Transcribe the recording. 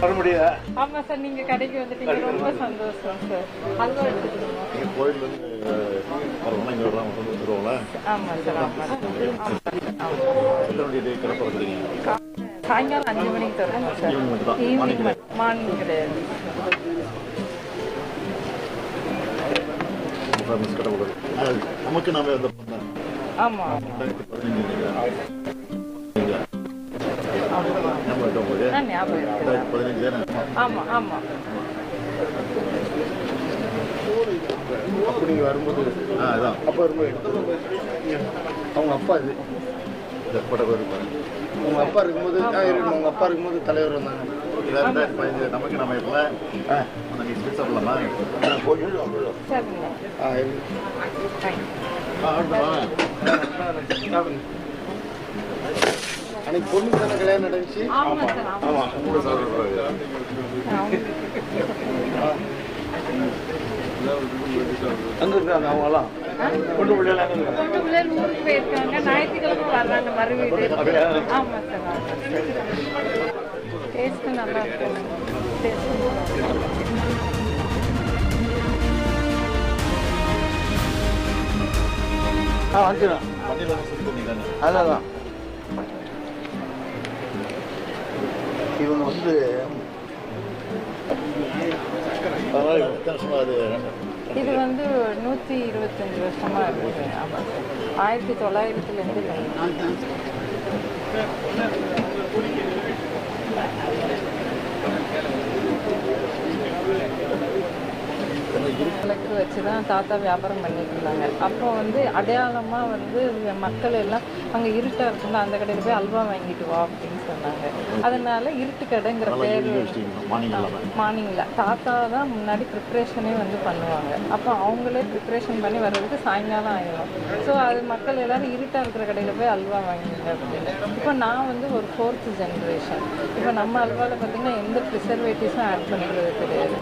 முடியல. ஆமா சார் நீங்க கடைக்கு வந்துட்டீங்க. ரொம்ப சந்தோஷம் சார். அல்வா எடுத்துக்கோங்க நீங்க கோயில்ல இருந்து வரவங்க இங்க வரலாம் வந்து வந்துருவோம்ல? ஆமா சார் ஆமா ஆமா. மணி டே கடை திறக்கிறீங்க சாயங்காலம் அஞ்சு மணிக்கு தருவோம் சார். ஈவினிங். மார்னிங் கிடையாது. நமக்கு நாம பண்ண ஆமா ஞாபகம் இருக்கு. ரெண்டாயிரத்தி பதினஞ்சு தானே ஆமா ஆமா. அப்போ நீங்க வரும்போது அப்பா வரும்போது அவங்க அப்பா இது. இந்த பட கோயில் பாருங்க. உங்க அப்பா இருக்கும்போது இருக்கணும் உங்க அப்பா இருக்கும்போது தலைவர் வந்தாங்க. ரெண்டாயிரத்தி பதினஞ்சு நமக்கு நம்ம இப்போ அந்த நீ ஸ்பீச் ஆ இருக்கு அன்னைக்கு பொண்ணு தானே கல்யாணம் நடந்துச்சு. ஆமா சார் ஆமா ஆமா. கூட அங்க இருக்காங்க அவங்கலாம் கொண்டு பிள்ளைல அங்க இருக்காங்க பொண்ணு பிள்ளைகள் ஊருக்கு போயிருக்காங்க. ஞாயிற்றுக்கிழமை வர்றாங்க மறுவீடு அப்படியா? ஆமா சார் ஆமா டேஸ்ட் நல்லா இருக்கும் டேஸ்ட் ஆ வந்துடும் வண்டியில வந்து சுத்தி பண்ணிட்டாங்க அதான். இவங்க வந்து இது வந்து நூற்றி இருபத்தஞ்சி வருஷமா இருக்குது. ஆமாம் ஆயிரத்தி தொள்ளாயிரத்துலேருந்து விளக்கு வச்சு தான் தாத்தா வியாபாரம் பண்ணிட்டு இருந்தாங்க. அப்போ வந்து அடையாளமாக வந்து மக்கள் எல்லாம் அங்கே இருட்டாக இருக்குல்ல அந்த கடையில் போய் அல்வா வாங்கிட்டு வா அப்படின்னு சொன்னாங்க. அதனால இருட்டு கடைங்கிற பேர் மார்னிங்கில் தாத்தா தான் முன்னாடி ப்ரிப்ரேஷனே வந்து பண்ணுவாங்க. அப்போ அவங்களே ப்ரிப்ரேஷன் பண்ணி வர்றதுக்கு சாயங்காலம் ஆயிடும் ஸோ அது மக்கள் எல்லாரும் இருட்டாக இருக்கிற கடையில் போய் அல்வா வாங்கிங்க அப்படின்னு. இப்போ நான் வந்து ஒரு ஃபோர்த்து ஜென்ரேஷன் இப்போ நம்ம அல்வாவில் பார்த்தீங்கன்னா எந்த ப்ரிசர்வேட்டிவ்ஸும் ஆட் பண்ணுறது கிடையாது.